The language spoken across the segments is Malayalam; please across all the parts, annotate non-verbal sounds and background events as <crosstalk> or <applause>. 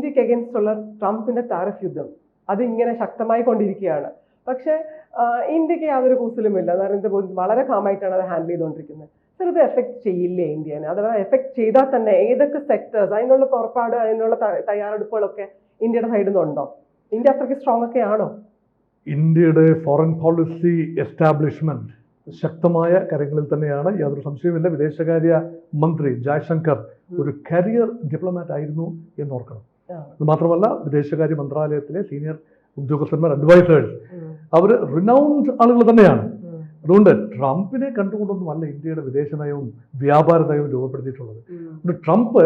ഇന്ത്യയ്ക്ക് അഗേൻസ്റ്റ് ഉള്ള ട്രംപിന്റെ താരിഫ് യുദ്ധം. അതിങ്ങനെ ശക്തമായി കൊണ്ടിരിക്കുകയാണ്. പക്ഷെ ഇന്ത്യയ്ക്ക് യാതൊരു കൂസലുമില്ല നരേന്ദ്രമോദി വളരെ കാമായിട്ടാണ് അത് ഹാൻഡിൽ ചെയ്തുകൊണ്ടിരിക്കുന്നത്. ഇത് എഫക്ട് ചെയ്യില്ലേ ഇന്ത്യനെ? അഥവാ എഫക്ട് ചെയ്താൽ തന്നെ ഏതൊക്കെ സെക്ടേഴ്സ് അതിനുള്ള പുറപ്പാട് അതിനുള്ള തയ്യാറെടുപ്പുകളൊക്കെ ഇന്ത്യയുടെ സൈഡിൽ നിന്നുണ്ടോ ഇന്ത്യ അത്രയ്ക്ക് സ്ട്രോങ് ഒക്കെ ആണോ? ഇന്ത്യയുടെ ഫോറിൻ പോളിസി എസ്റ്റാബ്ലിഷ്മെന്റ് ശക്തമായ കാര്യങ്ങളിൽ തന്നെയാണ്. യാതൊരു സംശയവുമില്ല. വിദേശകാര്യ മന്ത്രി ജയശങ്കർ ഒരു കരിയർ ഡിപ്ലോമാറ്റ് ആയിരുന്നു എന്ന് ഓർക്കണം. മാത്രമല്ല വിദേശകാര്യ മന്ത്രാലയത്തിലെ സീനിയർ ഉദ്യോഗസ്ഥന്മാർ അഡ്വൈസേഴ്സ് അവർ റിനൗൺഡ് ആളുകൾ തന്നെയാണ്. അതുകൊണ്ട് ട്രംപിനെ കണ്ടുകൊണ്ടൊന്നുമല്ല ഇന്ത്യയുടെ വിദേശ നയവും വ്യാപാര നയവും രൂപപ്പെടുത്തിയിട്ടുള്ളത്. അതുകൊണ്ട് ട്രംപ്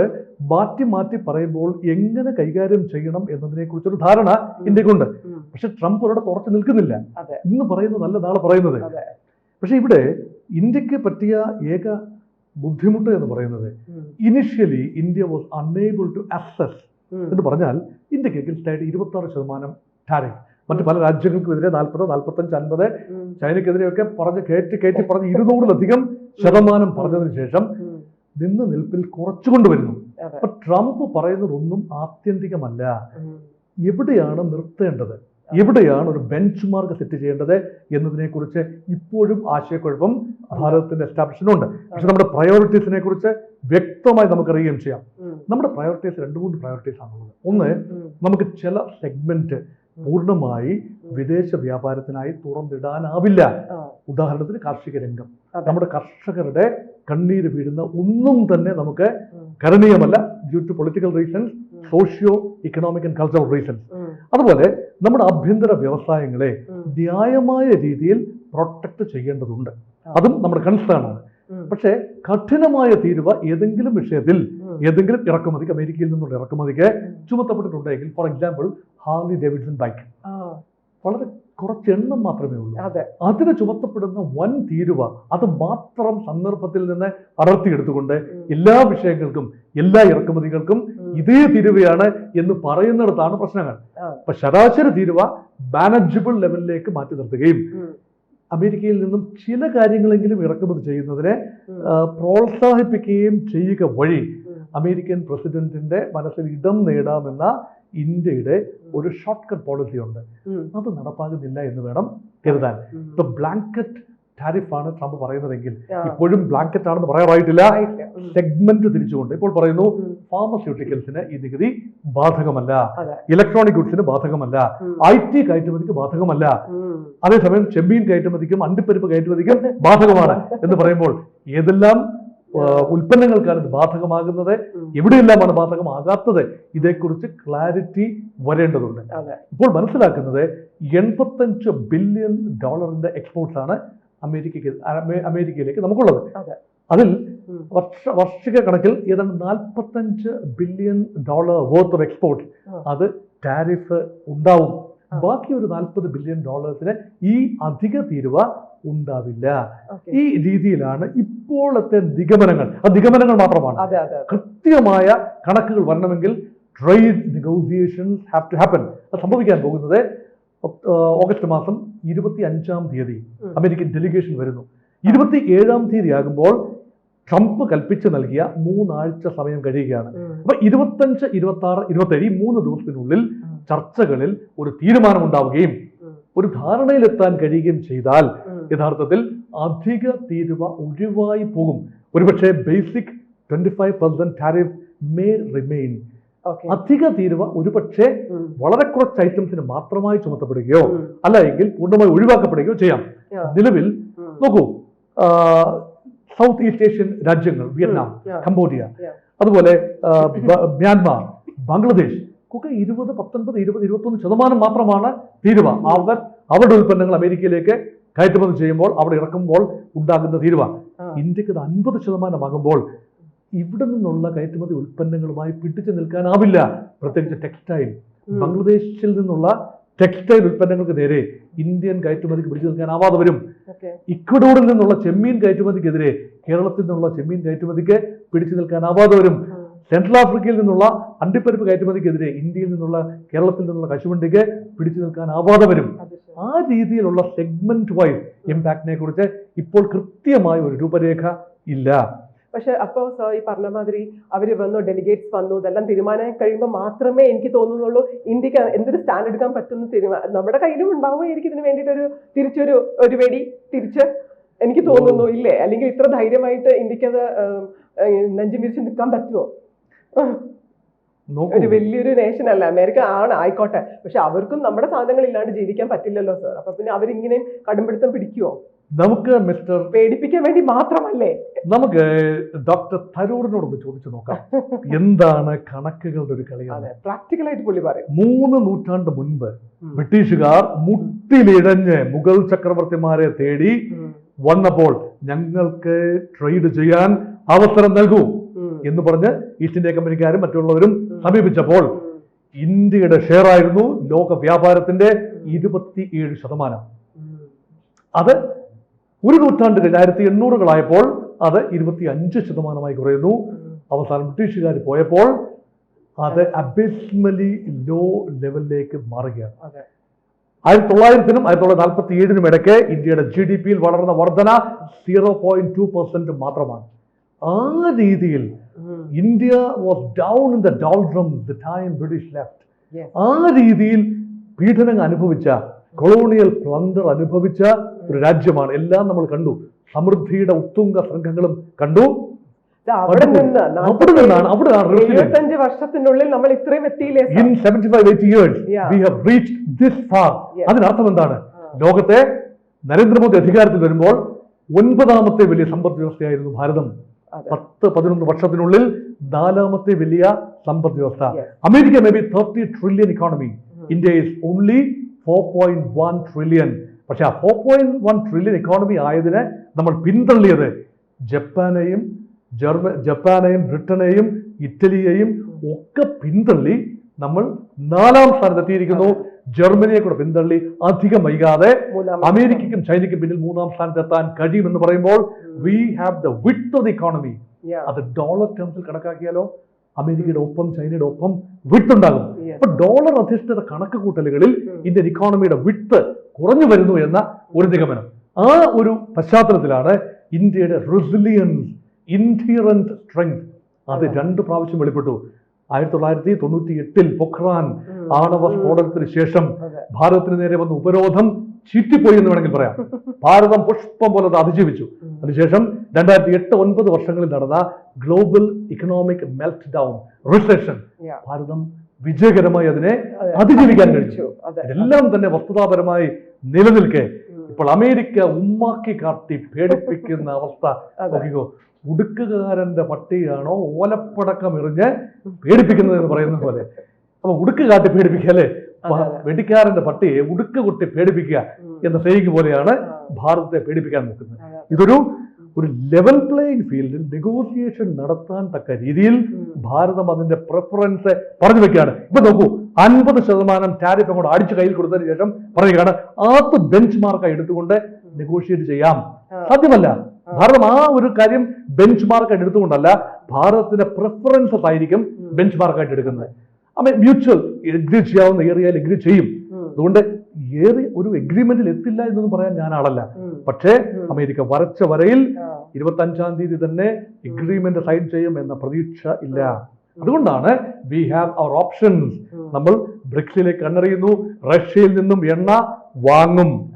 മാറ്റി മാറ്റി പറയുമ്പോൾ എങ്ങനെ കൈകാര്യം ചെയ്യണം എന്നതിനെക്കുറിച്ചൊരു ധാരണ ഇന്ത്യക്കുണ്ട്. പക്ഷെ ട്രംപ് ഒരിടത്ത് ഉറച്ചു നിൽക്കുന്നില്ല. ഇന്ന് പറയുന്നത് നല്ല നാളെ പറയുന്നത്. പക്ഷെ ഇവിടെ ഇന്ത്യയ്ക്ക് പറ്റിയ ഏക ബുദ്ധിമുട്ട് എന്ന് പറയുന്നത് initially India was unable to access ഉം. എന്ന് പറഞ്ഞാൽ ഇന്ത്യയ്ക്ക് എഗൻസ്റ്റായിട്ട് ഇരുപത്തി ആറ് ശതമാനം ടാരിഫ് മറ്റു പല രാജ്യങ്ങൾക്കെതിരെ നാൽപ്പത് നാൽപ്പത്തഞ്ച് അൻപത് ചൈനക്കെതിരെയൊക്കെ പറഞ്ഞ് കയറ്റി കയറ്റി പറഞ്ഞ് ഇരുന്നൂറിലധികം ശതമാനം പറഞ്ഞതിന് ശേഷം. നിന്ന് നിൽപ്പിൽ കുറച്ചുകൊണ്ടുവരുന്നു. അപ്പൊ ട്രംപ് പറയുന്നതൊന്നും ആത്യന്തികമല്ല. എവിടെയാണ് നിർത്തേണ്ടത്? എവിടെയാണ് ഒരു ബെഞ്ച് മാർക്ക് സെറ്റ് ചെയ്യേണ്ടത് എന്നതിനെക്കുറിച്ച് ഇപ്പോഴും ആശയക്കുഴപ്പം ഭാരതത്തിന്റെ എസ്റ്റാബ്ലിഷ്മെന്റ് ഉണ്ട്. പക്ഷെ നമ്മുടെ പ്രയോറിറ്റീസിനെ കുറിച്ച് വ്യക്തമായി നമുക്കറിയുകയും ചെയ്യാം. നമ്മുടെ പ്രയോറിറ്റീസ് രണ്ട് മൂന്ന് പ്രയോറിറ്റീസ് ആണുള്ളത്. ഒന്ന് നമുക്ക് ചില സെഗ്മെന്റ് പൂർണമായി വിദേശ വ്യാപാരത്തിനായി തുറന്നിടാനാവില്ല. ഉദാഹരണത്തിന് കാർഷിക രംഗം. നമ്മുടെ കർഷകരുടെ കണ്ണീര് വീഴുന്ന ഒന്നും തന്നെ നമുക്ക് കരണീയമല്ല. Due to political reasons. Socio economic and cultural reasons അതുപോലെ നമ്മുടെ ആഭ്യന്തര വ്യവസായങ്ങളെ. ന്യായമായ രീതിയിൽ പ്രൊട്ടക്ട് ചെയ്യേണ്ടതുണ്ട് അതും നമ്മുടെ കൺസേൺ ആണ്. പക്ഷേ കഠിനമായ തീരുവ ഏതെങ്കിലും വിഷയത്തിൽ. ഏതെങ്കിലും ഇറക്കുമതിക്ക് അമേരിക്കയിൽ നിന്നുള്ള ഇറക്കുമതിക്ക് ചുമത്തപ്പെട്ടിട്ടുണ്ടെങ്കിൽ for example Harley Davidson bike വളരെ കുറച്ച് എണ്ണം മാത്രമേ ഉള്ളൂ അതെ അതിന് ചുമത്തപ്പെടുന്ന വൻ തീരുവ അത് മാത്രം സന്ദർഭത്തിൽ നിന്ന് അടർത്തിയെടുത്തുകൊണ്ട്. എല്ലാ വിഷയങ്ങൾക്കും എല്ലാ ഇറക്കുമതികൾക്കും. ഇതേ തീരുവയാണ് എന്ന് പറയുന്നിടത്താണ് പ്രശ്നങ്ങൾ. അപ്പൊ ശരാശരി തീരുവ മാനേജബിൾ ലെവലിലേക്ക് മാറ്റി നിർത്തുകയും അമേരിക്കയിൽ നിന്നും ചില കാര്യങ്ങളെങ്കിലും ഇറക്കുമതി ചെയ്യുന്നതിനെ പ്രോത്സാഹിപ്പിക്കുകയും ചെയ്യുക വഴി. അമേരിക്കൻ പ്രസിഡന്റിന്റെ മനസ്സിൽ ഇടം നേടാമെന്ന ഇന്ത്യയുടെ ഒരു ഷോർട്ട് കട്ട് പോളിസി ഉണ്ട് അത് നടപ്പാകുന്നില്ല എന്ന് വേണം കരുതാൻ. ഇപ്പൊ ബ്ലാങ്കറ്റ് ടാരിഫാണ് ട്രംപ് പറയുന്നതെങ്കിൽ ഇപ്പോഴും ബ്ലാങ്കറ്റ് ആണെന്ന് പറയാറായിട്ടില്ല. സെഗ്മെന്റ് തിരിച്ചുകൊണ്ട് ഇപ്പോൾ പറയുന്നു ഫാർമസ്യൂട്ടിക്കൽസിന് ഈ നികുതി ബാധകമല്ല. ഇലക്ട്രോണിക് ഗുഡ്സിന് ബാധകമല്ല. ഐ ടി കയറ്റുമതിക്ക് ബാധകമല്ല. അതേസമയം ചെമ്മീൻ കയറ്റുമതിക്കും അണ്ടിപ്പരിപ്പ് കയറ്റുമതിക്കും ബാധകമാണ് എന്ന് പറയുമ്പോൾ ഏതെല്ലാം ഉൽപ്പന്നങ്ങൾക്കാണ് ഇത് ബാധകമാകുന്നത്. എവിടെയെല്ലാമാണ് ബാധകമാകാത്തത് ഇതേക്കുറിച്ച് ക്ലാരിറ്റി വരേണ്ടതുണ്ട്. ഇപ്പോൾ മനസ്സിലാക്കുന്നത് എൺപത്തഞ്ച് ബില്യൺ ഡോളറിന്റെ എക്സ്പോർട്ട്സ് ആണ് അമേരിക്കയ്ക്ക് അമേരിക്കയിലേക്ക് നമുക്കുള്ളത് അതിൽ. വർഷ വാർഷിക കണക്കിൽ ഏതാണ്ട് നാൽപ്പത്തഞ്ച് billion dollar worth of export അത് ടാരിഫ് ഉണ്ടാവും. ബാക്കി ഒരു നാൽപ്പത് ബില്യൺ ഡോളേഴ്സിന് ഈ അധിക തീരുവ ഉണ്ടാവില്ല. ഈ രീതിയിലാണ് ഇപ്പോഴത്തെ നിഗമനങ്ങൾ. ആ നിഗമനങ്ങൾ മാത്രമാണ്. കൃത്യമായ കണക്കുകൾ വരണമെങ്കിൽ trade negotiations have to happen അത് സംഭവിക്കാൻ പോകുന്നത് ഓഗസ്റ്റ് മാസം ഇരുപത്തി അഞ്ചാം തീയതി അമേരിക്കൻ ഡെലിഗേഷൻ വരുന്നു. ഇരുപത്തി ഏഴാം തീയതി ആകുമ്പോൾ ട്രംപ് കൽപ്പിച്ച് നൽകിയ മൂന്നാഴ്ച സമയം കഴിയുകയാണ്. അപ്പൊ ഇരുപത്തഞ്ച് ഇരുപത്തി ആറ് ഇരുപത്തേഴ് ഈ മൂന്ന് ദിവസത്തിനുള്ളിൽ. ചർച്ചകളിൽ ഒരു തീരുമാനമുണ്ടാവുകയും. ഒരു ധാരണയിലെത്താൻ കഴിയുകയും ചെയ്താൽ. യഥാർത്ഥത്തിൽ അധിക തീരുവ ഒഴിവായി പോകും ഒരുപക്ഷെ basic twenty five percent tariff may remain. അധിക തീരുവ ഒരുപക്ഷെ. വളരെ കുറച്ച് ഐറ്റംസിന് മാത്രമായി ചുമത്തപ്പെടുകയോ. അല്ല എങ്കിൽ പൂർണമായി ഒഴിവാക്കപ്പെടുകയോ ചെയ്യാം നിലവിൽ നോക്കൂ സൗത്ത് ഈസ്റ്റ് ഏഷ്യൻ രാജ്യങ്ങൾ വിയറ്റ്നാം. കംബോഡിയ അതുപോലെ മ്യാൻമാർ ബംഗ്ലാദേശ് ഒക്കെ ഇരുപത് പത്തൊൻപത് ഇരുപത് ഇരുപത്തൊന്ന് ശതമാനം മാത്രമാണ് തീരുവ. അവർ അവരുടെ ഉൽപ്പന്നങ്ങൾ അമേരിക്കയിലേക്ക് കയറ്റുമതി ചെയ്യുമ്പോൾ അവിടെ ഇറക്കുമ്പോൾ ഉണ്ടാകുന്ന തീരുവ. ഇന്ത്യയ്ക്ക് ഇത് അൻപത് ശതമാനമാകുമ്പോൾ ഇവിടെ നിന്നുള്ള കയറ്റുമതി ഉൽപ്പന്നങ്ങളുമായി പിടിച്ചു നിൽക്കാനാവില്ല. പ്രത്യേകിച്ച് ടെക്സ്റ്റൈൽ. ബംഗ്ലാദേശിൽ നിന്നുള്ള ടെക്സ്റ്റൈൽ ഉൽപ്പന്നങ്ങൾക്ക് നേരെ ഇന്ത്യൻ കയറ്റുമതിക്ക് പിടിച്ചു നിൽക്കാനാവാതെ വരും. ഇക്വഡോറിൽ നിന്നുള്ള ചെമ്മീൻ കയറ്റുമതിക്കെതിരെ കേരളത്തിൽ നിന്നുള്ള ചെമ്മീൻ കയറ്റുമതിക്ക് പിടിച്ചു നിൽക്കാനാവാതെ വരും. സെൻട്രൽ ആഫ്രിക്കയിൽ നിന്നുള്ള അണ്ടിപ്പരിപ്പ് കയറ്റുമതിക്കെതിരെ ഇന്ത്യയിൽ നിന്നുള്ള കേരളത്തിൽ നിന്നുള്ള കശുവണ്ടിക്ക് പിടിച്ചു നിൽക്കാൻ നിൽക്കാനാവാതെ വരും. ആ രീതിയിലുള്ള സെഗ്മെന്റ് വൈസ് ഇമ്പാക്റ്റിനെ കുറിച്ച് ഇപ്പോൾ കൃത്യമായ ഒരു രൂപരേഖ ഇല്ല. പക്ഷെ അപ്പോൾ സർ ഈ പറഞ്ഞ മാതിരി അവർ വന്നു ഡെലിഗേറ്റ്സ് വന്നു ഇതെല്ലാം തീരുമാനം കഴിയുമ്പോൾ മാത്രമേ എനിക്ക് തോന്നുന്നുള്ളൂ ഇന്ത്യയ്ക്ക് എന്തൊരു സ്റ്റാൻഡ് എടുക്കാൻ പറ്റുന്ന തീരുമാനം നമ്മുടെ കയ്യിലും ഉണ്ടാവുമായിരിക്കും ഇതിന് വേണ്ടിയിട്ടൊരു തിരിച്ചൊരു ഒരു വെടി തിരിച്ച് എനിക്ക് തോന്നുന്നു ഇല്ലേ? അല്ലെങ്കിൽ ഇത്ര ധൈര്യമായിട്ട് ഇന്ത്യയ്ക്ക് അത് നെഞ്ചു മിരിച്ച് നിൽക്കാൻ പറ്റുമോ ഒരു വലിയൊരു നേഷൻ അല്ല. അമേരിക്ക ആണ് ആയിക്കോട്ടെ. പക്ഷെ അവർക്കും നമ്മുടെ സാധനങ്ങൾ ഇല്ലാണ്ട് ജീവിക്കാൻ പറ്റില്ലല്ലോ സാർ അപ്പൊ പിന്നെ അവരിങ്ങനെ കടുംപിടുത്തം പിടിക്കുവോ? നമുക്ക് മിസ്റ്റർ പേടിപ്പിക്കാൻ വേണ്ടി മാത്രമല്ലേ? നമുക്ക് ഡോക്ടർ തരൂറിനോടൊന്ന് ചോദിച്ചു നോക്കാം. <laughs> എന്താണ് കണക്കുകളുടെ ഒരു കളി ആയിട്ട് പുള്ളി പറയും. മൂന്ന് നൂറ്റാണ്ട് മുൻപ് ബ്രിട്ടീഷുകാർ മുട്ടിലിഴഞ്ഞ് മുഗൾ ചക്രവർത്തിമാരെ തേടി വന്നപ്പോൾ ഞങ്ങൾക്ക് ട്രേഡ് ചെയ്യാൻ അവസരം നൽകൂ. എന്ന് പറഞ്ഞ് ഈസ്റ്റ് ഇന്ത്യ കമ്പനിക്കാരും മറ്റുള്ളവരും. സമീപിച്ചപ്പോൾ ഇന്ത്യയുടെ ഷെയർ ആയിരുന്നു ലോക വ്യാപാരത്തിന്റെ ഇരുപത്തിയേഴ് ശതമാനം. അത് ഒരു നൂറ്റാണ്ട് ആയിരത്തി എണ്ണൂറുകളായപ്പോൾ അത് ഇരുപത്തി അഞ്ച് ശതമാനമായി കുറയുന്നു. അവസാനം ബ്രിട്ടീഷുകാർ പോയപ്പോൾ അത് അബിസ്മലി ലോ ലെവലിലേക്ക് മാറുകയാണ്. ആയിരത്തി തൊള്ളായിരത്തിനും ആയിരത്തി തൊള്ളായിരത്തി നാൽപ്പത്തി ഏഴിനും ഇടയ്ക്ക് ഇന്ത്യയുടെ ജി ഡി പിയിൽ വളർന്ന വർധന സീറോ പോയിന്റ് ടു പെർസെന്റ് മാത്രമാണ്. ആ രീതിയിൽ India was down in the doldrum the time British left ആ രീതിയിൽ പീഡനങ്ങൾ അനുഭവിച്ച കൊളോണിയൽ പ്ലണ്ടർ അനുഭവിച്ച ഒരു രാജ്യമാണ്. എല്ലാം നമ്മൾ കണ്ടു. സമൃദ്ധിയുടെ ഉത്തുംഗ സംഘങ്ങളും കണ്ടു. അവിടെ അവിടെ വർഷത്തിനുള്ളിൽ നമ്മൾ ഇത്രയും എത്തിയില്ലേ in seventy five eighty years we have reach this far Yes. അതിനർത്ഥം എന്താണ്. ലോകത്തെ നരേന്ദ്രമോദി അധികാരത്തിൽ വരുമ്പോൾ ഒൻപതാമത്തെ വലിയ സമ്പദ് വ്യവസ്ഥയായിരുന്നു ഭാരതം. പത്ത് പതിനൊന്ന് വർഷത്തിനുള്ളിൽ നാലാമത്തെ വലിയ സമ്പദ് വ്യവസ്ഥ. America may be thirty trillion economy India is only four point one trillion പക്ഷെ ആ four point one trillion economy ആയതിനെ നമ്മൾ പിന്തള്ളിയത് ജപ്പാനെയും ജർമ്മ ജപ്പാനെയും ബ്രിട്ടനെയും ഇറ്റലിയെയും ഒക്കെ പിന്തള്ളി നമ്മൾ നാലാം സ്ഥാനത്തെത്തിയിരിക്കുന്നു. ജർമ്മനിയെ കൂടെ പിന്തള്ളി അധികം വൈകാതെ അമേരിക്കയ്ക്കും ചൈനയ്ക്കും പിന്നിൽ മൂന്നാം സ്ഥാനത്തെത്താൻ കഴിയുമെന്ന് പറയുമ്പോൾ we have the width of the economy. അത് ഡോളർ ടേംസിൽ കണക്കാക്കിയാലോ? അമേരിക്കയുടെ ഒപ്പം ചൈനയുടെ ഒപ്പം വിട്ടുണ്ടാകും ഉണ്ടാകും. അപ്പൊ ഡോളർ അധിഷ്ഠിത കണക്ക് കൂട്ടലുകളിൽ ഇന്ത്യൻ ഇക്കോണമിയുടെ വിട്ട് കുറഞ്ഞു വരുന്നു എന്ന ഒരു നിഗമനം. ആ ഒരു പശ്ചാത്തലത്തിലാണ് ഇന്ത്യയുടെ റെസിലിയൻസ് ഇൻഹിറന്റ് സ്ട്രെങ്ത് അതെ. രണ്ട് പ്രാവശ്യം വെളിപ്പെട്ടു. ആയിരത്തി തൊള്ളായിരത്തി തൊണ്ണൂറ്റി എട്ടിൽ പൊഖ്റാൻ. ആണവ സ്ഫോടനത്തിന് ശേഷം. ഭാരതത്തിന് നേരെ വന്ന ഉപരോധം ചീറ്റിപ്പോയി എന്ന് വേണമെങ്കിൽ പറയാം <laughs> ഭാരതം പുഷ്പം പോലെ അത് അതിജീവിച്ചു അതിനുശേഷം രണ്ടായിരത്തി എട്ട് ഒൻപത് വർഷങ്ങളിൽ നടന്ന global economic meltdown recession. Bharatam വിജയകരമായി അതിനെ അതെ. അതിജീവിക്കാൻ കഴിച്ചു എല്ലാം തന്നെ വസ്തുതാപരമായി നിലനിൽക്കെ. ഇപ്പോൾ അമേരിക്ക ഉമ്മാക്കി കാട്ടി പേടിപ്പിക്കുന്ന അവസ്ഥ. നോക്കിക്കോ ഉടുക്കുകാരന്റെ പട്ടിയാണോ ഓലപ്പടക്കം എറിഞ്ഞ് പേടിപ്പിക്കുന്നത് എന്ന് പറയുന്ന പോലെ അപ്പൊ ഉടുക്ക് കാട്ടി പേടിപ്പിക്കുക അല്ലേ. വെടിക്കാരന്റെ പട്ടിയെ ഉടുക്ക് കുട്ടി പേടിപ്പിക്കുക എന്ന സേയിക്ക് പോലെയാണ്. ഭാരതത്തെ പേടിപ്പിക്കാൻ നോക്കുന്നത് ഇതൊരു ഒരു ലെവൽ പ്ലേയിങ് ഫീൽഡിൽ നെഗോസിയേഷൻ നടത്താൻ തക്ക രീതിയിൽ. ഭാരതം അതിന്റെ പ്രിഫറൻസ് പറഞ്ഞു വെക്കുകയാണ്. ഇപ്പൊ നോക്കൂ അൻപത് ശതമാനം ടാരിഫ് അങ്ങോട്ട് അടിച്ച് കയ്യിൽ കൊടുത്തതിന് ശേഷം പറയുകയാണ് അത് ബെഞ്ച് മാർക്കായി എടുത്തുകൊണ്ട് നെഗോഷിയേറ്റ് ചെയ്യാം? സത്യമല്ല. സാധ്യമല്ല ഭാരതം ആ ഒരു കാര്യം ബെഞ്ച് മാർക്കായിട്ട് എടുത്തുകൊണ്ടല്ല ഭാരതത്തിന്റെ പ്രിഫറൻസസ് ആയിരിക്കും. ബെഞ്ച് മാർക്കായിട്ട് എടുക്കുന്നത്. അപ്പൊ മ്യൂച്വൽ എഗ്രി ചെയ്യാവുന്ന ഏരിയയിൽ എഗ്രി ചെയ്യും. അതുകൊണ്ട് ഏറെ ഒരു എഗ്രിമെന്റിൽ എത്തില്ല എന്നൊന്നും പറയാൻ ഞാൻ ആളല്ല. പക്ഷേ. അമേരിക്ക വരച്ച വരയിൽ. ഇരുപത്തി അഞ്ചാം തീയതി തന്നെ എഗ്രിമെന്റ് സൈൻ ചെയ്യും എന്ന പ്രതീക്ഷ ഇല്ല. അതുകൊണ്ടാണ് വി ഹാവ് അവർ ഓപ്ഷൻസ് നമ്മൾ ബ്രിക്സിലേക്ക് കണ്ണറിയുന്നു. റഷ്യയിൽ നിന്നും എണ്ണ വാങ്ങും.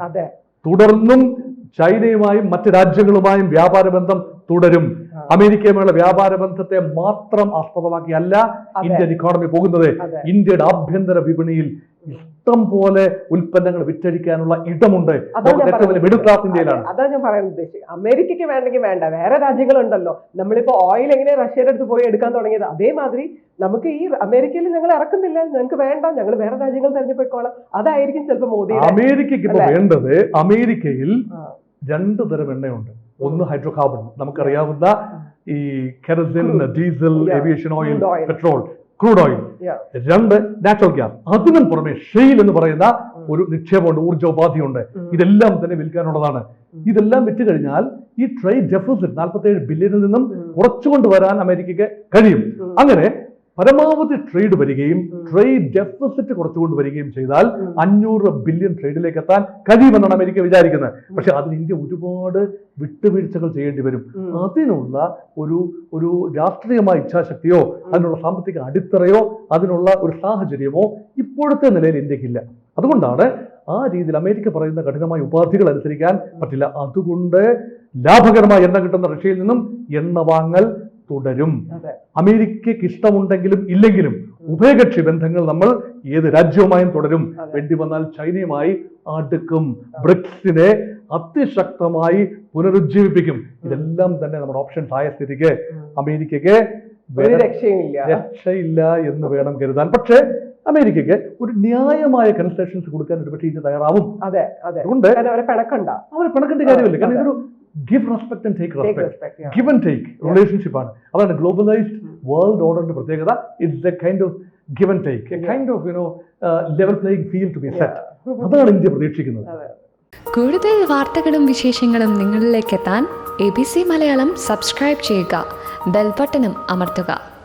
തുടർന്നും ചൈനയുമായും മറ്റ് രാജ്യങ്ങളുമായും വ്യാപാര ബന്ധം തുടരും. അമേരിക്കയുമായുള്ള വ്യാപാര ബന്ധത്തെ മാത്രം ആസ്പദമാക്കിയല്ല. ഇന്ത്യൻ ഇക്കോണമി പോകുന്നത്. ഇന്ത്യയുടെ ആഭ്യന്തര വിപണിയിൽ ഇഷ്ടം പോലെ ഉൽപ്പന്നങ്ങൾ വിറ്റഴിക്കാനുള്ള ഇടമുണ്ട്. അതാ ലോകത്തെ ഞാൻ മിഡിൽ ക്ലാസ് ഇന്ത്യയിലാണ്. അതെ, ഞാൻ പറയാൻ ഉദ്ദേശിച്ചത്. അമേരിക്കയ്ക്ക് വേണ്ടെങ്കിൽ വേണ്ട. വേറെ രാജ്യങ്ങളുണ്ടല്ലോ. നമ്മളിപ്പോ ഓയിൽ എങ്ങനെ റഷ്യയുടെ അടുത്ത് പോയി എടുക്കാൻ തുടങ്ങിയത്? അതേമാതിരി നമുക്ക് ഈ അമേരിക്കയിൽ ഞങ്ങൾ ഇറക്കുന്നില്ല. ഞങ്ങൾക്ക് വേണ്ട. ഞങ്ങൾ വേറെ രാജ്യങ്ങൾ തെരഞ്ഞെടുപ്പോയിക്കോളാം അതായിരിക്കും ചിലപ്പോൾ മോദി അമേരിക്കയ്ക്ക് വേണ്ടത് അമേരിക്കയിൽ രണ്ട് തരം എണ്ണയുണ്ട്. ഒന്ന് ഹൈഡ്രോകാർബൺ. നമുക്കറിയാവുന്ന ഈ kerosene diesel aviation oil petrol crude oil രണ്ട് നാച്ചുറൽ ഗ്യാസ് അതിനും പുറമെ ഷെയിൽ എന്ന് പറയുന്ന ഒരു നിക്ഷേപമുണ്ട് ഊർജോപാധിയുണ്ട് ഉപാധിയുണ്ട് ഇതെല്ലാം തന്നെ വിൽക്കാനുള്ളതാണ്. ഇതെല്ലാം വിറ്റ് കഴിഞ്ഞാൽ ഈ ട്രേഡ് ഡെഫിസിറ്റ് നാൽപ്പത്തി ഏഴ് ബില്യണിൽ നിന്നും കുറച്ചുകൊണ്ട് വരാൻ അമേരിക്കയ്ക്ക് കഴിയും. അങ്ങനെ പരമാവധി ട്രേഡ് വരികയും ട്രേഡ് ഡെഫിസിറ്റ് കുറച്ചുകൊണ്ട് വരികയും ചെയ്താൽ. അഞ്ഞൂറ് ബില്യൺ ട്രേഡിലേക്ക് എത്താൻ കഴിയുമെന്നാണ് അമേരിക്ക വിചാരിക്കുന്നത്. പക്ഷെ അതിന് ഇന്ത്യ ഒരുപാട് വിട്ടുവീഴ്ചകൾ ചെയ്യേണ്ടി വരും. അതിനുള്ള ഒരു ഒരു രാഷ്ട്രീയമായ ഇച്ഛാശക്തിയോ അതിനുള്ള സാമ്പത്തിക അടിത്തറയോ അതിനുള്ള ഒരു സാഹചര്യമോ ഇപ്പോഴത്തെ നിലയിൽ ഇന്ത്യക്കില്ല. അതുകൊണ്ടാണ് ആ രീതിയിൽ അമേരിക്ക പറയുന്ന കഠിനമായ ഉപാധികൾ അനുസരിക്കാൻ പറ്റില്ല. അതുകൊണ്ട് ലാഭകരമായ എണ്ണ കിട്ടുന്ന റഷ്യയിൽ നിന്നും എണ്ണ വാങ്ങൽ തുടരും. അമേരിക്കയ്ക്ക് ഇഷ്ടമുണ്ടെങ്കിലും ഇല്ലെങ്കിലും ഉഭയകക്ഷി ബന്ധങ്ങൾ നമ്മൾ ഏത് രാജ്യവുമായും തുടരും. വേണ്ടി വന്നാൽ ചൈനയുമായി അടുക്കും. ബ്രിക്സിനെ അതിശക്തമായി പുനരുജ്ജീവിപ്പിക്കും. ഇതെല്ലാം തന്നെ നമ്മുടെ ഓപ്ഷൻസ് ആയ സ്ഥിതിക്ക് അമേരിക്കയ്ക്ക് ഒരു രക്ഷയില്ല എന്ന് വേണം കരുതാൻ. പക്ഷേ അമേരിക്കയ്ക്ക് ഒരു ന്യായമായ കൺസെഷൻസ് കൊടുക്കാൻ ഒരുപക്ഷെ ഇന്ത്യ തയ്യാറാവും. അതെ അതെ. അതുകൊണ്ട് അവരെ പിണക്കണ്ട. അവരെ പിണക്കേണ്ട കാര്യമില്ല. കാരണം ഇതൊരു give respect and take Take respect. Give and take relationship ആണ്. അതാണ് ഗ്ലോബലൈസ്ഡ് വേൾഡ് ഓർഡറിന്റെ പ്രത്യേകത. It's a kind of give and take a kind of you know level playing field to be set അതാണ് ഇന്ത്യ പ്രതീക്ഷിക്കുന്നത്. കൂടുതൽ വാർത്തകളും വിശേഷങ്ങളും നിങ്ങളിലേക്ക് എത്താൻ A B C Malayalam subscribe ചെയ്യുക. ബെൽബട്ടനും അമർത്തുക.